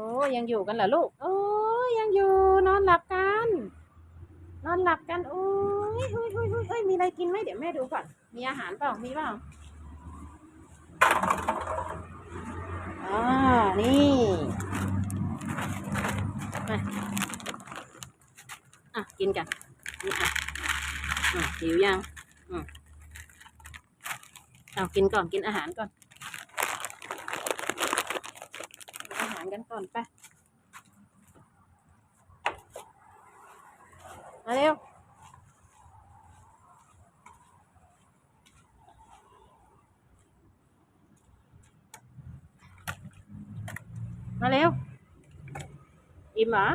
อ้ยังอยู่กันเหรอลูก โอ้ยังอยู่นอนหลับกัน นอนหลับกันโอ้ยเฮ้ยเฮ้ยเฮ้ยเฮ้ยมีอะไรกินไหมเดี๋ยวแม่ดูก่อน มีอาหารเปล่า มีเปล่าอ่านี่มาอะกินกันนี่อะอะหิวยังอืมเอากินก่อนกินอาหารก่อน กันก่อนไปมาเร็วมาเร็ว อิ่มเหรอ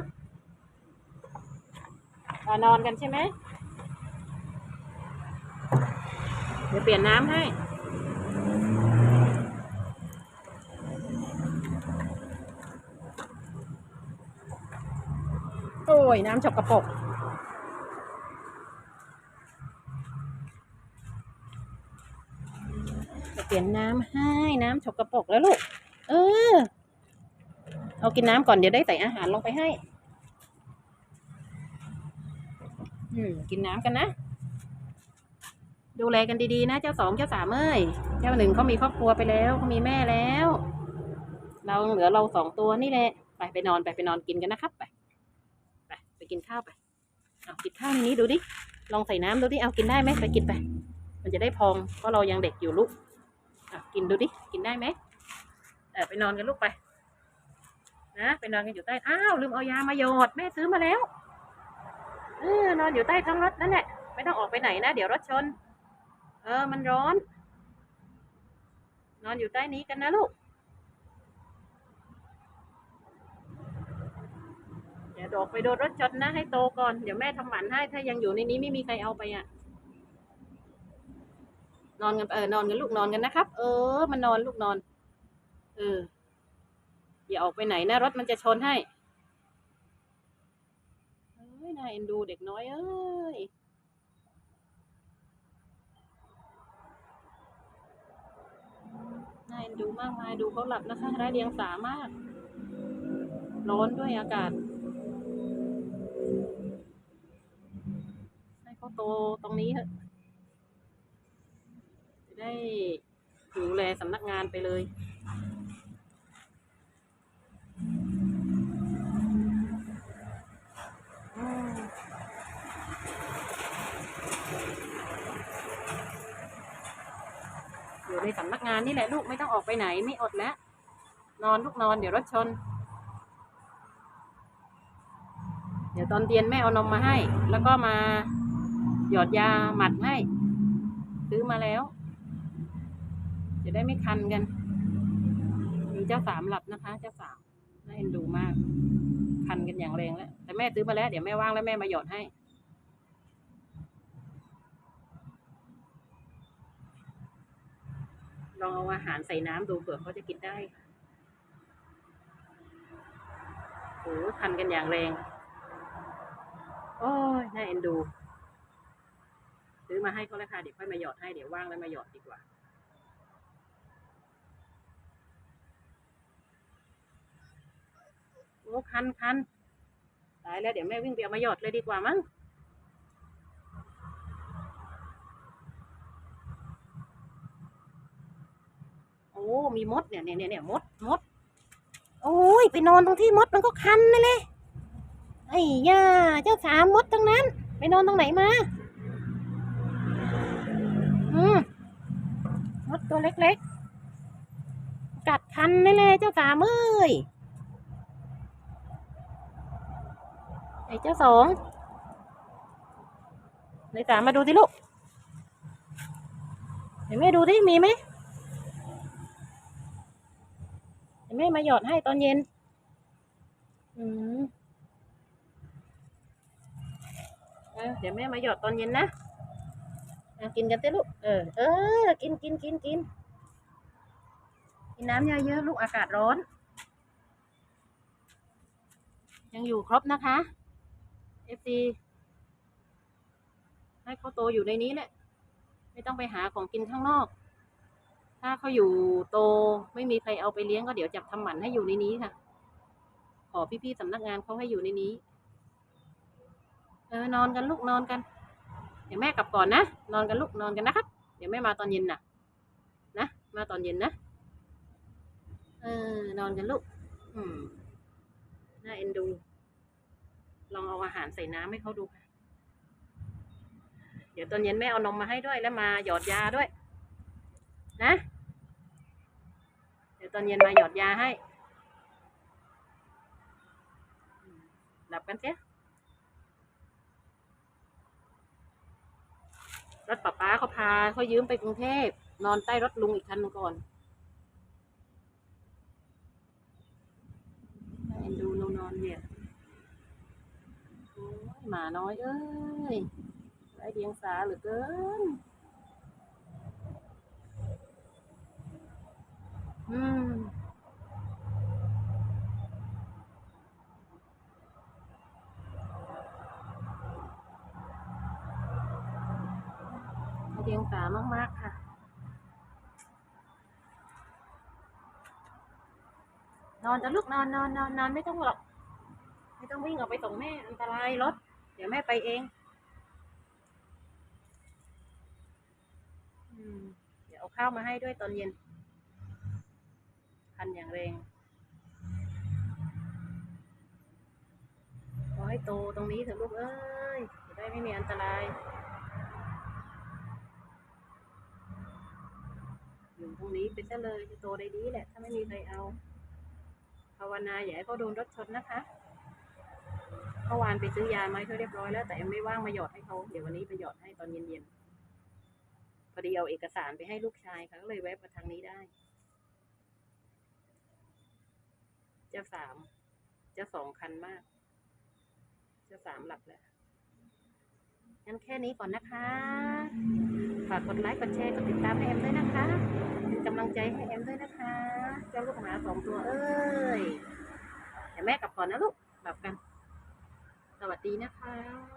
มานอนกันใช่ไหม เดี๋ยวเปลี่ยนน้ำให้ โอ้ ยน้ำฉกกระปกจะเปลี่ยนน้ำให้น้ำฉกกระปกแล้วลูก เออ เอากินน้ำก่อนเดี๋ยวได้ใส่อาหารลงไปให้ อืม กินน้ำกันนะ ดูแลกันดีๆ นะเจ้าสองเจ้าสามเอ้ยเจ้าหนึ่งเขามีครอบครัวไปแล้วเขามีแม่แล้ว เราเหลือเราสองตัวนี่แหละไปไปนอนไปไปนอนกินกันนะครับไป กินข้าวไปเอากินข้าวในนี้ดูดิ ลองใส่น้ำดูดิ เอากินได้ไหมไปกินไป มันจะได้พอง เพราะเรายังเด็กอยู่ลูกเอะกินดูดิ กินได้ไหมเออไปนอนกันลูกไป นะไปนอนกันอยู่ใต้ อ้าวลืมเอายามาหยดแม่ซื้อมาแล้ว เออนอนอยู่ใต้ท้องรถนั่นแหละ ไม่ต้องออกไปไหนนะ เดี๋ยวรถชน เออ มันร้อน นอนอยู่ใต้นี้กันนะลูก เดี๋ยวออกไปโดนรถชนนะให้โตก่อน เดี๋ยวแม่ทำหมันให้ ถ้ายังอยู่ในนี้ไม่มีใครเอาไปอะ นอนกันเออนอนกันลูกนอนกันนะครับ เออ มันนอนลูกนอน เออ อย่าออกไปไหนนะรถมันจะชนให้เอ้ยน่าเอ็นดูเด็กน้อยเอ้ยน่าเอ็นดูมากมายดูเขาหลับนะคะไร้เดียงสามาก ร้อนด้วยอากาศ โตตรงนี้เถอะจะได้ดูแลสำนักงานไปเลยอยู่ในสำนักงานนี่แหละลูกไม่ต้องออกไปไหนไม่อดแล้ว นอนลูกนอนเดี๋ยวรถชน เดี๋ยวตอนเย็นแม่เอานมมาให้ แล้วก็มา หยอดยาหมัดให้ ซื้อมาแล้ว จะได้ไม่คันกันดูเจ้าสามหลับนะคะ เจ้าสามน่าเอ็นดูมาก คันกันอย่างแรงแล้ว แต่แม่ซื้อมาแล้ว เดี๋ยวแม่ว่างแล้วแม่มาหยอดให้ลองเอาอาหารใส่น้ำดูเผื่อเขาจะกินได้โอ้คันกันอย่างแรง โอ้ยน่าเอ็นดู ซื้อมาให้เขาแล้วค่ะเดี๋ยวค่อยมาหยอดให้เดี๋ยวว่างแล้วมาหยอดดีกว่า โอ้คันคันตายแล้วเดี๋ยวแม่วิ่งไปเอามาหยอดเลยดีกว่ามั้งโอ้ มีมดเนี่ยเนี่ยเนี่ยเนี่ยมดมด โอ้ยไปนอนตรงที่มดมันก็คันนั่นเลยไอ้ย่าเจ้าสามมดทั้งนั้น ไปนอนตรงไหนมา อืมม ดตัวเล็กๆ กัดคันนั่นเลยเจ้าสามเอ้ยไอ้เจ้าสองในสามมาดูสิลูกเดี๋ยวแม่ดูดิมีไหมเดี๋ยวแม่มาหยอดให้ตอนเย็น อืมเดี๋ยวแม่มาหยอดตอนเย็นนะ กินกันสิลูก เออ เออ กินกินกินกิน กินน้ำเยอะๆลูกอากาศร้อน ยังอยู่ครบนะคะเอฟซีให้เขาโตอยู่ในนี้แหละ ไม่ต้องไปหาของกินข้างนอก ถ้าเขาอยู่โตไม่มีใครเอาไปเลี้ยงก็เดี๋ยวจับทำหมันให้อยู่ในนี้ค่ะ ขอพี่ๆสำนักงานเขาให้อยู่ในนี้ เออนอนกันลูกนอนกัน ดี๋ยวแม่กลับก่อนนะ นอนกันลูกนอนกันนะครับ เดี๋ยวแม่มาตอนเย็นนะนะ มาตอนเย็นนะ เออ นอนกันลูก อืมน่าเอ็นดู ลองเอาอาหารใส่น้ำให้เขาดูค่ะ เดี๋ยวตอนเย็นแม่เอานมมาให้ด้วย แล้วมาหยอดยาด้วย นะ เดี๋ยวตอนเย็นมาหยอดยาให้ หลับกันเสีย รถป้าป้าเขาพาเขายืมไปกรุงเทพ นอนใต้รถลุงอีกคันหนึ่งก่อนเอ็นดูนอนนอนเนี่ยโอ้ยหมาน้อยเอ้ยไร้เดียงสาเหลือเกิน อืม เดี ยงสามาก ๆ ค่ะ นอนจะลูกนอนนอนนอนนอนไม่ต้องหรอก ไม่ต้องวิ่งออกไปส่งแม่อันตรายรถ เดี๋ยวแม่ไปเองเดี๋ยวเอาข้าวมาให้ด้วยตอนเย็น พันอย่างแรงขอให้โตตรงนี้เถอะลูกเอ้ยจะได้ไม่มีอันตราย อยู่ตรงนี้ไปซะเลยจะโตได้ดีแหละ ถ้าไม่มีใครเอาภาวนาอย่าให้เขาโดนรถชนนะคะเมื่อวานไปซื้อยามาให้เขาเรียบร้อยแล้ว แต่ไม่ว่างมาหยอดให้เขาเดี๋ยววันนี้ไปหยอดให้ตอนเย็นๆพอดีเอาเอกสารไปให้ลูกชายค่ะก็เลยแวะมาทางนี้ได้จ้าสามจ้าสองคันมากจ้าสามหลับแล้ว งั้นแค่นี้ก่อนนะคะ ฝากกดไลค์ กดแชร์ กดติดตามให้แอมด้วยนะคะ เป็นกำลังใจให้แอมด้วยนะคะ เจ้าลูกหมาสองตัวเอ้ยเดี๋ยวแม่กลับก่อนนะลูกแบบกัน สวัสดีนะคะ